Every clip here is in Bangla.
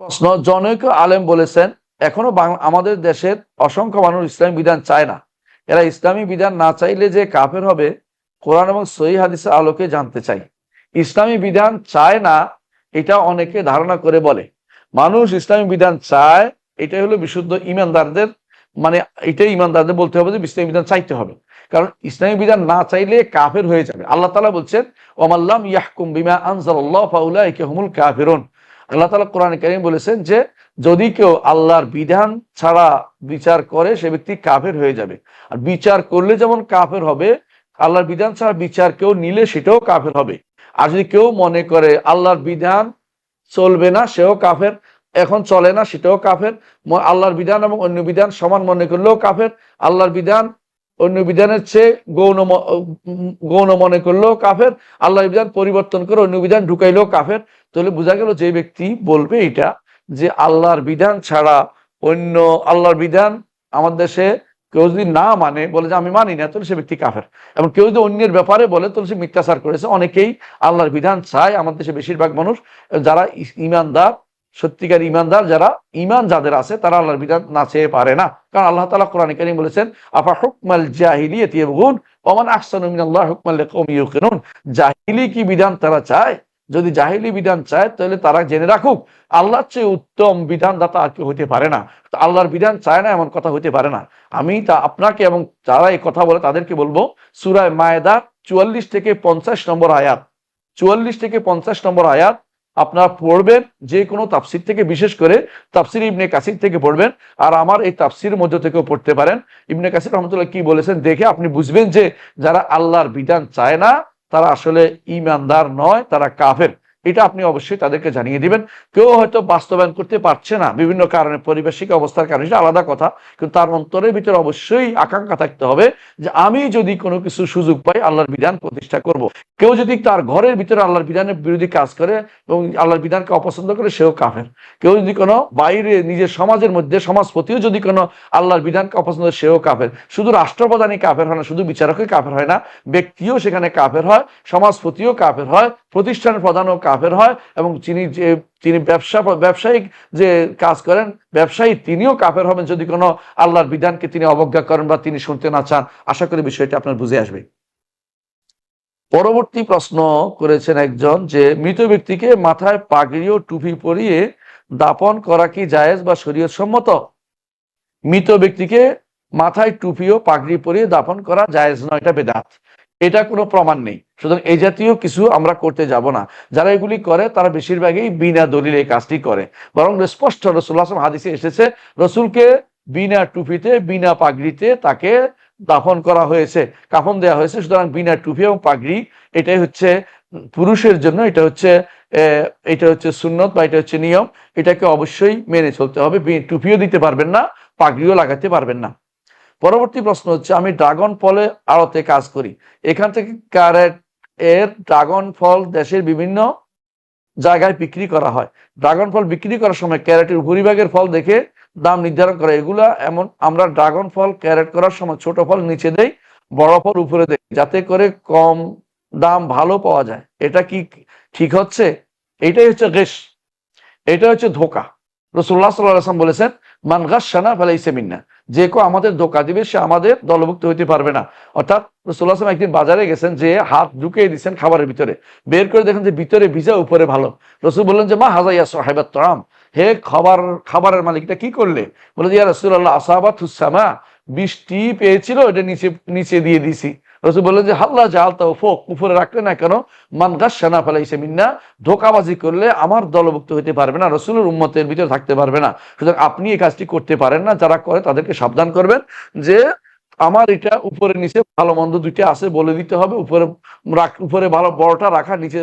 প্রশ্ন, জনৈক আলেম বলেছেন, এখনও আমাদের দেশের অসংখ্য মানুষ ইসলামী বিধান চায় না। এরা ইসলামী বিধান না চাইলে যে কাফের হবে, কোরআন এবং সহি হাদিসের আলোকে জানতে চাই। ইসলামী বিধান চায় না, এটা অনেকে ধারণা করে বলে। মানুষ ইসলামী বিধান চায়, এটাই হলো বিশুদ্ধ ইমানদারদের মানে এটাই ইমানদারদের বলতে হবে যে ইসলামী বিধান চাইতে হবে। কারণ ইসলামী বিধান না চাইলে কাফের হয়ে যাবে। আল্লাহ তালা বলছেন, ওমাল্লাম ইয়াহকুম বিমা আনজাল্লাহ ফাউলাইকা হুমুল কাফিরুন। আল্লাহ তালা কোরআন কারিম বলেছেন যে, যদি কেউ আল্লাহর বিধান ছাড়া বিচার করে, সে ব্যক্তি কাফের হয়ে যাবে। আর বিচার করলে যেমন কাফের হবে, আল্লাহর বিধান ছাড়া বিচার কেউ নিলে সেটাও কাফের হবে। আর যদি কেউ মনে করে আল্লাহর বিধান চলবে না, সেও কাফের, এখন চলে না, সেটাও কাফের। আল্লাহর বিধান এবং অন্য বিধান সমান মনে করলেও কাফের। আল্লাহর বিধান অন্য বিধানের চেয়ে গৌণ গৌণ মনে করলেও কাফের। আল্লাহর বিধান পরিবর্তন করে অন্য বিধান ঢুকাইলেও কাফের। তাহলে বোঝা গেল যে ব্যক্তি বলবে এটা যে আল্লাহর বিধান ছাড়া অন্য আল্লাহর বিধান আমার দেশে কেউ যদি না মানে বলে যে আমি মানি না, তাহলে সে ব্যক্তি কাফের। এবং কেউ যদি অন্যের ব্যাপারে বলে, তাহলে সে মিথ্যাচার করেছে। অনেকেই আল্লাহর বিধান চায় আমার দেশে বেশিরভাগ মানুষ, যারা ইমানদার, সত্যিকার ইমানদার, যারা ইমান যাদের আছে, তারা আল্লাহর বিধান না চেয়ে পারে না। কারণ আল্লাহ তালা কোরআন কারিম বলেছেন, আফা হুকমাল জাহিলিয়াতি ইয়াবগুন ওমান আহসানু মিনাল্লাহ হুকমান লিকাউমিন ইউকিনুন। জাহিলি কি বিধান তারা চায়? যদি জাহিলি বিধান চায়, তাহলে তারা জেনে রাখুক, আল্লাহর চেয়ে উত্তম বিধানদাতা আর কেউ হতে পারে না। আল্লাহর বিধান চায় না, এমন কথা হতে পারে না। আমি তা আপনাকে এবং যারা এই কথা বলে তাদেরকে বলব সুরায় মায়েদা চুয়াল্লিশ থেকে পঞ্চাশ নম্বর আয়াত। চুয়াল্লিশ থেকে পঞ্চাশ নম্বর আয়াত আপনারা পড়বেন, যে কোনো তাফসির থেকে, বিশেষ করে তাফসির ইবনে কাসির থেকে পড়বেন। আর আমার এই তাফসির মধ্য থেকেও পড়তে পারেন। ইবনে কাসির রহমতুল্লাহ কি বলেছেন, দেখে আপনি বুঝবেন যে যারা আল্লাহর বিধান চায় না তারা আসলে ইমানদার নয় তারা কাফের। এটা আপনি অবশ্যই তাদেরকে জানিয়ে দিবেন। কেউ হয়তো বাস্তবায়ন করতে পারছে না। বিভিন্ন কারণে পরিবেশিক অবস্থার কারণে সেটা আলাদা কথা। কিন্তু তার অন্তরের ভিতরে অবশ্যই আকাঙ্ক্ষা থাকতে হবে যে আমি যদি কোনো কিছু সুযোগ পাই, আল্লাহর বিধান প্রতিষ্ঠা করব। কেউ যদি তার ঘরের ভিতরে আল্লাহর বিধানের বিরোধী কাজ করে এবং আল্লাহর বিধানকে অপছন্দ করে, সেও কাফের। কেউ যদি কোনো বাইরে নিজের সমাজের মধ্যে, সমাজপতিও যদি কোনো আল্লাহর বিধানকে অপছন্দ করে, সেও কাফের। শুধু রাষ্ট্রপ্রধানই কাফের হয় না, শুধু বিচারকই কাফের হয় না, ব্যক্তিও সেখানে কাফের হয়, সমাজপতিও কাফের হয়। প্রতিষ্ঠানের প্রধানও কাফের হয় এবং যিনি যে তিনি ব্যবসা, ব্যবসায়িক যে কাজ করেন, ব্যবসায়ী তিনিও কাফের হবেন যদি কোনো আল্লাহর বিধানকে তিনি অবজ্ঞা করেন বা তিনি শুনতে না চান। আশা করি বিষয়টি আপনার বুঝে আসবে। পরবর্তী প্রশ্ন করেছেন একজন যে, মৃত ব্যক্তিকে মাথায় পাগড়ি ও টুপি পরিয়ে দাপন করা কি জায়েজ বা শরীয়ত সম্মত মৃত ব্যক্তিকে মাথায় টুপি ও পাগড়ি পরিয়ে দাপন করা জায়েজ নয়, এটা বেদাত। এটা কোনো প্রমাণ নেই। সুতরাং এই জাতীয় কিছু আমরা করতে যাব না। যারা এগুলি করে, তারা বেশিরভাগই বিনা দলিল এই কাজটি করে। বরং স্পষ্ট রসুল্লাহ হাদিসে এসেছে, রসুলকে বিনা টুপিতে, বিনা পাগড়িতে তাকে দাফন করা হয়েছে, কাফন দেওয়া হয়েছে। সুতরাং বিনা টুপি এবং পাগড়ি, এটাই হচ্ছে পুরুষের জন্য, এটা হচ্ছে এটা হচ্ছে সুন্নত বা এটা হচ্ছে নিয়ম। এটাকে অবশ্যই মেনে চলতে হবে। টুপিও দিতে পারবেন না, পাগড়িও লাগাতে পারবেন না। পরবর্তী প্রশ্ন হচ্ছে, আমি ড্রাগন ফলে আড়তে কাজ করি। এখান থেকে ক্যারেট এর ড্রাগন ফল দেশের বিভিন্ন জায়গায় বিক্রি করা হয়। ড্রাগন ফল বিক্রি করার সময় ক্যারেটের উপরিভাগের ফল দেখে দাম নির্ধারণ করে। এগুলা এমন, আমরা ড্রাগন ফল ক্যারেট করার সময় ছোট ফল নিচে দেই, বড় ফল উপরে দেই, যাতে করে কম দাম ভালো পাওয়া যায়। এটা কি ঠিক হচ্ছে? এটাই হচ্ছে গেস এটা হচ্ছে ধোকা। রসুল্লাহ সাল্লাম বলেছেন, মান গাছানা ফেলাইছে মিন্না। যে কেউ আমাদের ধোকা দিবে, সে আমাদের দলভুক্ত হইতে পারবে না। অর্থাৎ রসুল্লাহ একদিন বাজারে গেছেন, যে হাত ঢুকিয়ে দিচ্ছেন খাবারের ভিতরে। বের করে দেখেন যে ভিতরে ভিজা, উপরে ভালো। রসুল বললেন যে, মা হাজাইয়া সাহেবাত তরাম হে খাবার, খাবারের মালিকটা কি করলে? বলে যে রসুল্লাহ আসাবাত হুসামা বৃষ্টি পেয়েছিল, এটা নিচে নিচে দিয়ে দিছি রসুল বললেন যে, হাল্লা জাল ও ফোক উপরে রাখলে না কেন? মান সেনা ফেলাইছে মিন্না। ধোকাবাজি করলে আমার দলভুক্ত হতে পারবে না, রসুলের উন্মতের ভিতরে থাকতে পারবে না। সুতরাং আপনি এই কাজটি করতে পারেন না, যারা করে তাদেরকে সাবধান করবেন যে আমার এটা উপরে নিচে ভালো মন্দ দুইটা আছে বলে দিতে হবে। উপরে উপরে ভালো বড়টা রাখা, নিচে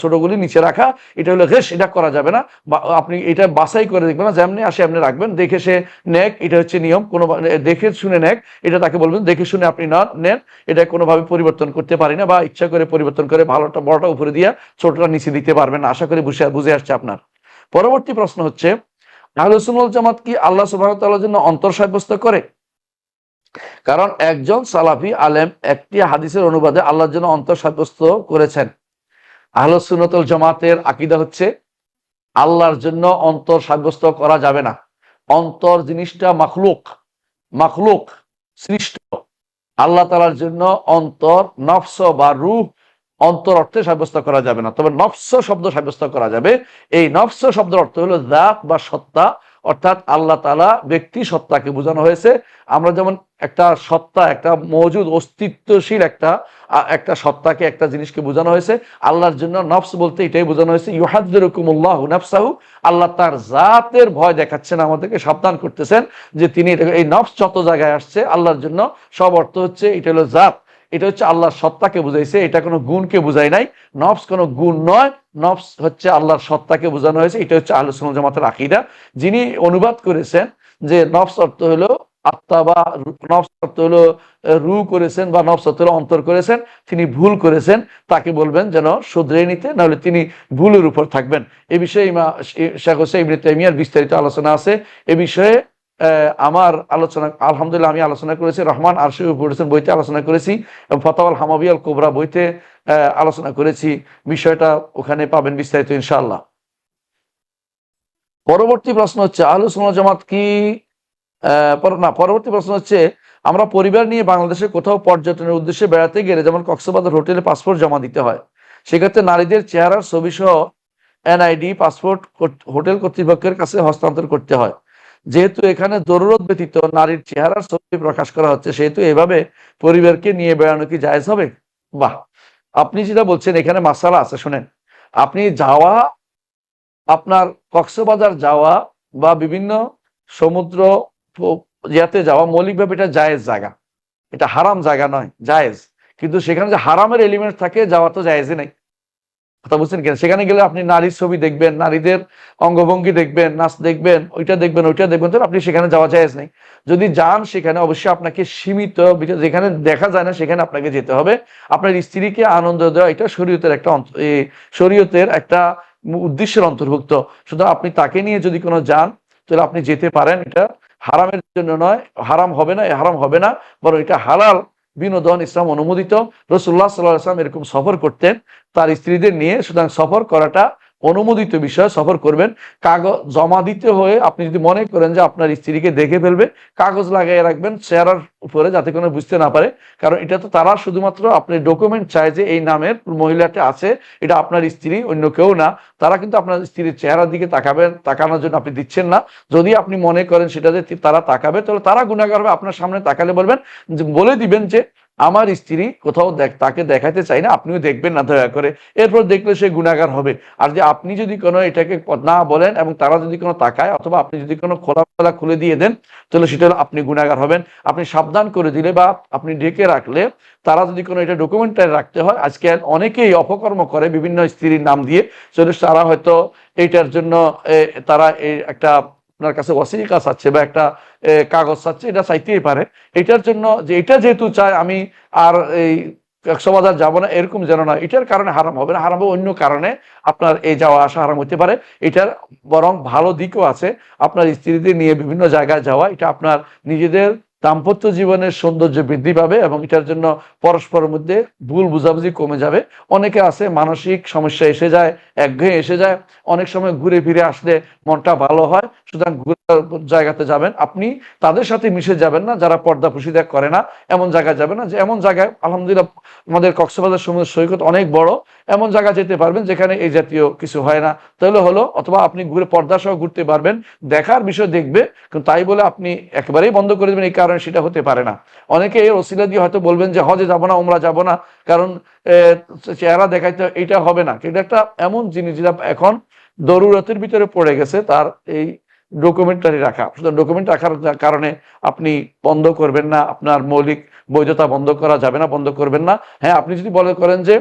ছোটগুলি নিচে রাখা। এটা হলো ঘেস এটা করা যাবে না। আপনি এটা বাছাই করে দেখবেন না, যেমনি আসে আপনি রাখবেন। দেখে সে নেক, এটা হচ্ছে নিয়ম। কোনো দেখে শুনে নেক, এটা তাকে বলবেন, দেখে শুনে আপনি না, নেন। এটা কোনোভাবে পরিবর্তন করতে পারি না বা ইচ্ছা করে পরিবর্তন করে ভালোটা, বড়টা উপরে দিয়া ছোটটা নিচে দিতে পারবেন আশা করি বুঝে বুঝে আসছে আপনার। পরবর্তী প্রশ্ন হচ্ছে আহলুসুল জামাত কি আল্লাহ সুবাহ তাআলার জন্য অন্তর সাব্যস্ত করে? কারণ একজন সালাফি আলেম একটি হাদিসের অনুবাদে আল্লাহর জন্য অন্তর সাব্যস্ত করেছেন আহলুসুন্নতুল জামাতের আকিদা হচ্ছে, আল্লাহর জন্য অন্তর সাব্যস্ত করা যাবে না। অন্তর জিনিসটা মাখলুক মাখলুক, সৃষ্ট। আল্লাহ তালার জন্য অন্তর, নফস বা রূহ অন্তর অর্থে সাব্যস্ত করা যাবে না। তবে নফস শব্দ সাব্যস্ত করা যাবে। এই নফস শব্দের অর্থ হলো জাত বা সত্তা অর্থাৎ আল্লাহ তালা ব্যক্তি সত্তাকে বোঝানো হয়েছে। আমরা যেমন একটা সত্তা, একটা মজুদ, অস্তিত্বশীল একটা একটা সত্তাকে, একটা জিনিসকে বোঝানো হয়েছে। আল্লাহর জন্য নফস বলতে এটাই বোঝানো হয়েছে ইউহাদুল্লাহ নফসাহু। আল্লাহ তার জাতের ভয় দেখাচ্ছেন, আমাদেরকে সাবধান করতেছেন যে তিনি এই নফস যত জায়গায় আসছে, আল্লাহর জন্য সব অর্থ হচ্ছে, এটা হলো জাত। এটা হচ্ছে আল্লাহর সত্তাকে বুঝাইছে, এটা কোনো গুণকে বুঝাই নাই। নফস কোনো গুণ নয়, নফস হচ্ছে আল্লাহর সত্তাকে বোঝানো হয়েছে, এটা হচ্ছে আলোচনা জামাতের আকিদা। যিনি অনুবাদ করেছেন যে নফস অর্থ হলো আত্মা বা নফস অর্থ হলো রু করেছেন বা নফস অর্থ হলো অন্তর করেছেন, তিনি ভুল করেছেন, তাকে বলবেন যেন শুধরে নিতে, নাহলে তিনি ভুলের উপর থাকবেন। এ বিষয়ে ইমা শেখ হোসেন ইবনে বিস্তারিত আলোচনা আছে। এ বিষয়ে আমার আলোচনা, আলহামদুলিল্লাহ আমি আলোচনা করেছি, রহমান আরশি পড়েছেন বইতে আলোচনা করেছি, এবং ফতাওয়াল হামাবিয়াল কোবরা বইতে আলোচনা করেছি। বিষয়টা ওখানে পাবেন বিস্তারিত ইনশাল্লাহ পরবর্তী প্রশ্ন হচ্ছে আলোচনা জামাত কি না, পরবর্তী প্রশ্ন হচ্ছে, আমরা পরিবার নিয়ে বাংলাদেশে কোথাও পর্যটনের উদ্দেশ্যে বেড়াতে গেলে যেমন কক্সবাজার হোটেলে পাসপোর্ট জমা দিতে হয়, সেক্ষেত্রে নারীদের চেহারার ছবি সহ এনআইডি, পাসপোর্ট হোটেল কর্তৃপক্ষের কাছে হস্তান্তর করতে হয়। যেহেতু এখানে জরুরত ব্যতীত নারীর চেহারার ছবি প্রকাশ করা হচ্ছে, সেহেতু এভাবে পরিবারকে নিয়ে বেড়ানো কি জায়েজ হবে? বাহ! আপনি যেটা বলছেন, এখানে মাসালা আছে, শুনেন। আপনি যাওয়া, আপনার কক্সবাজার যাওয়া বা বিভিন্ন সমুদ্র ইয়াতে যাওয়া মৌলিকভাবে এটা জায়েজ জায়গা। এটা হারাম জায়গা নয়, জায়েজ। কিন্তু সেখানে যে হারামের এলিমেন্ট থাকে, যাওয়া তো জায়েজই নাই। কথা বুঝছেন কিনা? সেখানে গেলে আপনি নারীর ছবি দেখবেন, নারীদের অঙ্গভঙ্গি দেখবেন, নাচ দেখবেন, ওইটা দেখবেন ওইটা দেখবেন তো আপনি সেখানে যাওয়া জায়েজ নেই। যদি যান সেখানে অবশ্যই আপনাকে সীমিত যেখানে দেখা যায় না সেখানে আপনাকে যেতে হবে। আপনার স্ত্রীকে আনন্দ দেওয়া এটা শরীয়তের একটা শরীয়তের একটা উদ্দেশ্যের অন্তর্ভুক্ত। শুধু আপনি তাকে নিয়ে যদি কোনো যান, তাহলে আপনি যেতে পারেন, এটা হারামের জন্য নয়, হারাম হবে না হারাম হবে না, বরং এটা হালাল বিনোদন, ইসলাম অনুমোদিত। রসুল্লাহ সাল্লাহ আসলাম এরকম সফর করতেন। তার স্ত্রীদের নিয়ে সুতরাং সফর করাটা অনুমোদিত বিষয় সফর করবেন। কাগজ জমা দিতে হয়ে আপনি যদি মনে করেন যে আপনার স্ত্রীকে দেখে ফেলবে কাগজ লাগিয়ে রাখবেন চেহারার উপরে যাতে কোনো বুঝতে না পারে। কারণ এটা তো তারা শুধুমাত্র আপনি ডকুমেন্ট চায় যে এই নামের মহিলাটা আছে, এটা আপনার স্ত্রী, অন্য কেউ না। তারা কিন্তু আপনার স্ত্রীর চেহারার দিকে তাকাবেন, তাকানোর জন্য আপনি দিচ্ছেন না। যদি আপনি মনে করেন সেটা যে তারা তাকাবে, তাহলে তারা গুণাগার হবে আপনার সামনে তাকালে বলবেন বলে দিবেন যে আমার স্ত্রী কোথাও তাকে দেখাতে চাই না, আপনিও দেখবেন না, দয়া করে। এরপর দেখলে সে গুণাগার হবে। আর যে আপনি যদি কোনো এটাকে না বলেন এবং তারা যদি কোনো তাকায়, অথবা আপনি যদি কোনো খোলামেলা খুলে দিয়ে দেন, তাহলে সেটা আপনি গুণাগার হবেন। আপনি সাবধান করে দিলে বা আপনি ডেকে রাখলে, তারা যদি কোনো এটা ডকুমেন্টারি রাখতে হয়, আজকে অনেকেই অপকর্ম করে বিভিন্ন স্ত্রীর নাম দিয়ে। তারা হয়তো এইটার জন্য তারা একটা আপনার কাছে ওয়াসিকা চাচ্ছে বা একটা কাগজ চাচ্ছে, এটা চাইতেই পারে। এটার জন্য যে, এটা যেহেতু চায়, আমি আর এই একশো বাজার যাব না, এরকম যেন না, এটার কারণে হারাম হবে না, হারাম হবে অন্য কারণে আপনার এই যাওয়া আসা হারাম হতে পারে। এটার বরং ভালো দিকও আছে, আপনার স্ত্রীদের নিয়ে বিভিন্ন জায়গায় যাওয়া, এটা আপনার নিজেদের দাম্পত্য জীবনের সৌন্দর্য বৃদ্ধি পাবে এবং এটার জন্য পরস্পরের মধ্যে ভুল বুঝাবুঝি কমে যাবে। অনেকে আছে, মানসিক সমস্যা এসে যায়, একঘেয়ে এসে যায়। অনেক সময় ঘুরে ফিরে আসলে মনটা ভালো হয়, সুতরাং জায়গাতে যাবেন। আপনি তাদের সাথে মিশে যাবেন না, যারা পর্দা পুশিদা করে না। এমন জায়গায় যাবেন না যে, এমন জায়গায় আলহামদুলিল্লাহ আমাদের কক্সবাজার সমুদ্র সৈকত অনেক বড়, এমন জায়গা যেতে পারবেন যেখানে এই জাতীয় কিছু হয় না। তাহলে হলো, অথবা আপনি ঘুরে পর্দা সহ ঘুরতে পারবেন, দেখার বিষয় দেখবে, কিন্তু তাই বলে আপনি একেবারেই বন্ধ করে দেবেন, এই সেটা হতে পারে না। অনেকে এর ওসিলা দিয়ে হয়তো বলবেন যে হজে যাব না ওমরা যাব না, কারণ চেহারা দেখাইতে এটা হবে না। এটা একটা এমন জিনিস যেটা এখন দরুরতের ভিতরে পড়ে গেছে, তার এই ডকুমেন্টারি রাখা। সুতরাং ডকুমেন্ট রাখার কারণে আপনি বন্ধ করবেন না, আপনার মৌলিক বৈধতা বন্ধ করা যাবে না, বন্ধ করবেন না। হ্যাঁ আপনি যদি বলে করেন যে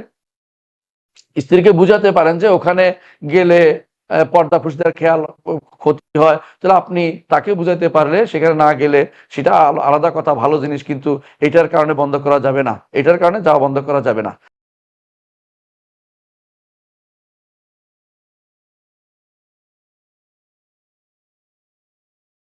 স্ত্রীকে বুঝাতে পারেন যে ওখানে গেলে পর্দা পুষিদার খেয়াল ক্ষতি হয়। তাহলে আপনি তাকে বুঝাইতে পারলে সেখানে না গেলে সেটা আলাদা কথা, ভালো জিনিস, কিন্তু এটার কারণে বন্ধ করা যাবে না। এটার কারণে যাওয়া বন্ধ করা যাবে না।